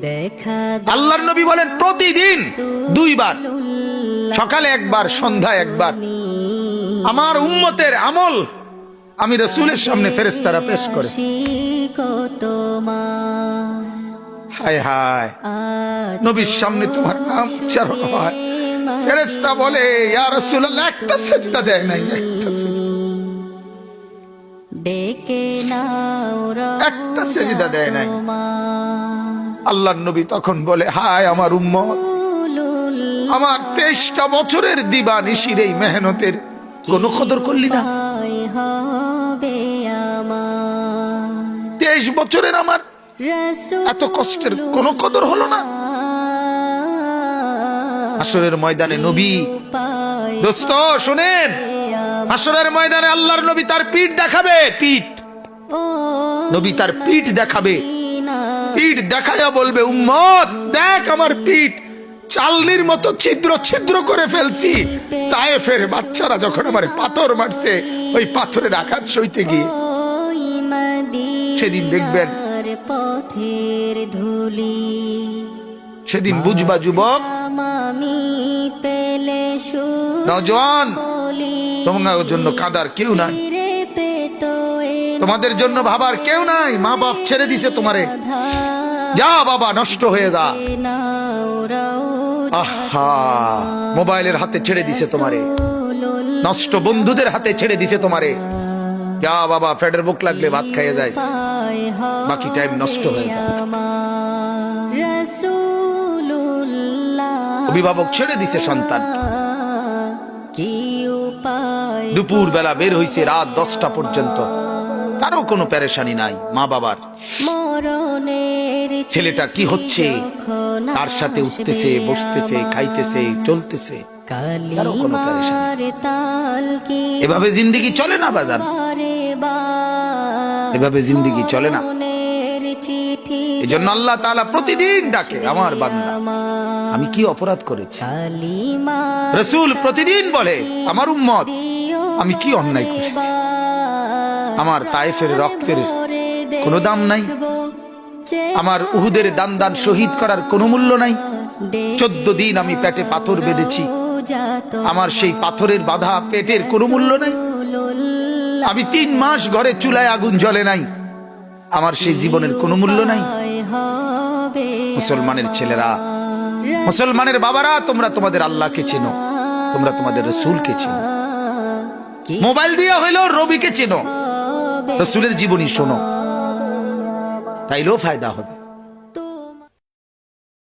দেখা আল্লাহর নবী বলেন প্রতিদিন দুইবার। সকালে একবার সন্ধ্যা একবার। আমার উম্মতের আমল আমি রসুলের সামনে ফেরেস্তারা পেশ করে। হায় হায়। নবীর সামনে তোমার নাম উচ্চারণ হয়। ফেরেস্তা বলে ইয়া রাসূলুল্লাহ একটা সেজদা দেয় নাই একটা একটা সেজদা দেয় নাই। তোমার আল্লাহর নবী তখন বলে হায় আমার উম্মত আমার তেইশটা বছরের দিবা নিশির এই মেহনতের কোনো কদর করলি না। তেইশ বছরের আমার এত কষ্টের কোনো কদর হলো না। আসরের ময়দানে নবী দোস্ত শুনেন আসরের ময়দানে আল্লাহর নবী তার পিঠ দেখাবে পিঠ। নবী তার পিঠ দেখাবে। পিঠ দেখায়া বলবে, উম্মত, দেখ আমার পিঠ। চালনির মতো ছিদ্র ছিদ্র করে ফেলছি। তায়েফের বাচ্চারা যখন আমার পাথর মারছে, ওই পাথরের আঘাত সইতে গিয়ে সেদিন দেখবেন ধুলি সেদিন বুঝবা, যুবক সুলি তোমার জন্য কাদার কেউ নাই। তোমাদের জন্য ভাবার কেউ নাই। মা বাপ ছেড়ে দিছে তোমারে। যা বাবা নষ্ট হয়ে যা। আহা মোবাইলের হাতে ছেড়ে দিছে তোমারে। নষ্ট বন্ধুদের হাতে ছেড়ে দিছে তোমারে। যা বাবা ফেডের বুক লাগলে ভাত খাইয়ে যাইস। বাকি টাইম নষ্ট হয়ে যায় অভিভাবক ছেড়ে দিছে সন্তান। দুপুর বেলা বের হইছে রাত দশটা পর্যন্ত। কারও কোনো পেরেশানি নাই মা বাবার। ছেলেটা কি হচ্ছে? তার সাথে উঠতেছে বসতেছে খাইতেছে চলতেছে। কারও কোনো এভাবে জিন্দিগি চলে না বাজার এভাবে জিন্দিগি চলে না। এই জন্য আল্লাহ তাআলা প্রতিদিন ডাকে আমার বান্দা আমি কি অপরাধ করেছি? রসুল প্রতিদিন বলে আমার উম্মত আমি কি অন্যায় করছি? আমার তায়েফের রক্তের কোনো দাম নাই। আমার উহুদের দান দান শহীদ করার কোনো মূল্য নাই। চোদ্দ দিন আমি পেটে পাথর বেঁধেছি। আমার সেই পাথরের বাধা পেটের কোনো মূল্য নাই। আমি তিন মাস ঘরে চুলায় আগুন জ্বলে নাই। আমার সেই জীবনের কোনো মূল্য নাই। মুসলমানের ছেলেরা, মুসলমানের বাবারা, তোমরা তোমাদের আল্লাহকে চেনো। তোমরা তোমাদের রসুলকে চেনো। মোবাইল দিয়ে হইলেও রবিকে চেনো। রসুলের জীবনী শোনো তাইলেও ফায়দা হবে।